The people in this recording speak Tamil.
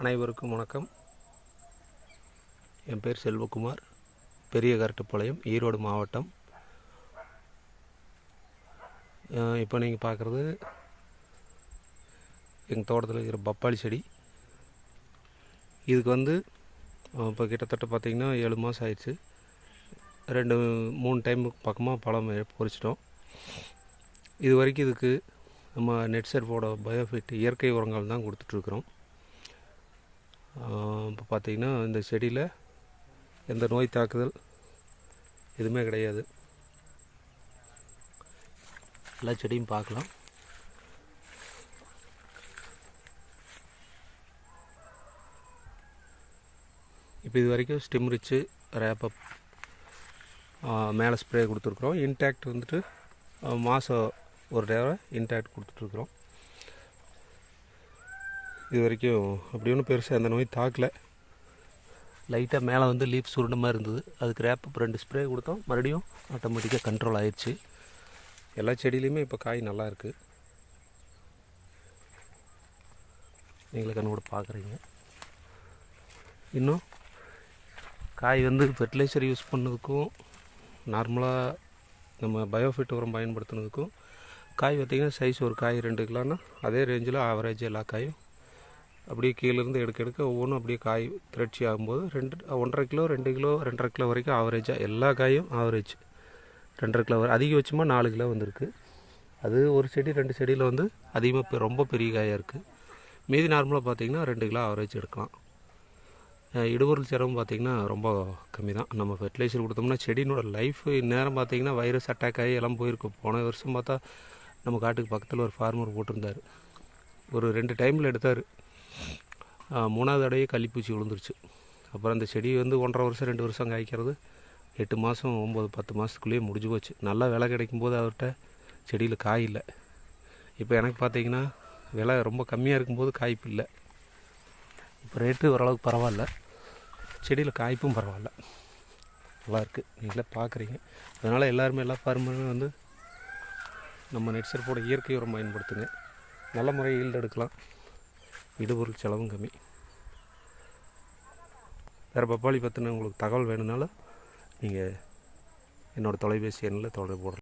அனைவருக்கும் வணக்கம். என் பேர் செல்வகுமார். பெரிய கரட்டுப்பாளையம் ஈரோடு மாவட்டம். இப்போ நீங்கள் பார்க்குறது எங்கள் தோட்டத்தில் இருக்கிற பப்பாளி செடி. இதுக்கு வந்து இப்போ கிட்டத்தட்ட பார்த்திங்கன்னா ஏழு மாதம் ஆயிடுச்சு. ரெண்டு மூணு டைம் பக்கமாக பழம் பொறிச்சிட்டோம் இது வரைக்கும் இதுக்கு நம்ம நெட் சர்ஃபோட பயோஃபிட் இயற்கை உரங்கள் தான் கொடுத்துட்ருக்குறோம் இப்போ பார்த்திங்கன்னா இந்த செடியில் எந்த நோய் தாக்குதல் எதுவுமே கிடையாது. எல்லா செடியும் பார்க்கலாம். இப்போ இது வரைக்கும் ஸ்டிம் ரிச்சு ரேப்பப் மேலே ஸ்ப்ரே கொடுத்துருக்குறோம். இன்டாக்ட் வந்துட்டு மாதம் ஒரு தடவை இன்டாக்ட் கொடுத்துட்ருக்குறோம் இது வரைக்கும் அப்படி ஒன்றும் பெருசாக அந்த நோய் தாக்கலை. லைட்டாக மேலே வந்து லீப் சுருண்ட மாதிரி இருந்தது. அதுக்கு ரேப் ரெண்டு ஸ்ப்ரே கொடுத்தோம். மறுபடியும் ஆட்டோமேட்டிக்காக கண்ட்ரோல் ஆயிடுச்சு. எல்லா செடியிலையுமே இப்போ காய் நல்லா இருக்குது நீங்களே கண்ணோட பார்க்குறீங்க இன்னும் காய் வந்து ஃபெர்டிலைசர் யூஸ் பண்ணதுக்கும் நார்மலாக நம்ம பயோஃபிட் உரம் பயன்படுத்துனதுக்கும் காய் பார்த்திங்கன்னா சைஸ் ஒரு காய் ரெண்டு கிலோன்னா அதே ரேஞ்சில் ஆவரேஜ் எல்லா காயும் அப்படியே கீழேருந்து எடுக்க எடுக்க ஒவ்வொன்றும் அப்படியே காய் திரட்சி ஆகும்போது ரெண்டு ஒன்றரை கிலோ ரெண்டு கிலோ ரெண்டரை கிலோ வரைக்கும் ஆவரேஜாக எல்லா காயும் ஆவரேஜ் ரெண்டரை கிலோ வரை அதிகபட்சமாக நாலு கிலோ வந்திருக்கு. அது ஒரு செடி ரெண்டு செடியில் வந்து அதிகமாக ரொம்ப பெரிய காயாக இருக்குது மீதி நார்மலாக பார்த்திங்கன்னா ரெண்டு கிலோ ஆவரேஜ் எடுக்கலாம். இடுபொருள் சிரமம் பார்த்திங்கன்னா ரொம்ப கம்மி தான் நம்ம ஃபெர்டிலைசர் கொடுத்தோம்னா செடியினோட லைஃப் இந்நேரம் பார்த்திங்கன்னா வைரஸ் அட்டாக் ஆகி எல்லாம் போயிருக்கும் போன வருஷம் பார்த்தா நம்ம காட்டுக்கு பக்கத்தில் ஒரு ஃபார்மர் போட்டிருந்தார். ஒரு ரெண்டு டைமில் எடுத்தார். மூணாவது தடவையே கள்ளிப்பூச்சி விழுந்துருச்சு. அப்புறம் அந்த செடி வந்து ஒன்றரை வருஷம் ரெண்டு வருஷம் காய்க்கிறது. எட்டு மாதம் ஒம்பது பத்து மாதத்துக்குள்ளேயே முடிஞ்சு போச்சு. நல்லா விலை கிடைக்கும் போது அவர்கிட்ட செடியில் காய் இல்லை. இப்போ எனக்கு பார்த்தீங்கன்னா விலை ரொம்ப கம்மியாக இருக்கும்போது காய்ப்பு இல்லை. இப்போ ரேட்டு ஓரளவுக்கு பரவாயில்ல. செடியில் காய்ப்பும் பரவாயில்ல. நல்லா இருக்குது நீங்களே பார்க்குறீங்க அதனால் எல்லாருமே எல்லா ஃபார்மருமே வந்து நம்ம நெட்சர்ப்போட இயற்கை உரம் பயன்படுத்துங்க. நல்ல முறையில் எடுக்கலாம். இடுபொருள் செலவும் கம்மி. வேறு பப்பாளி பற்றின உங்களுக்கு தகவல் வேணும்னாலும் நீங்கள் என்னோடய தொலைபேசி எண்ணில் தொடர்பு போடலாம்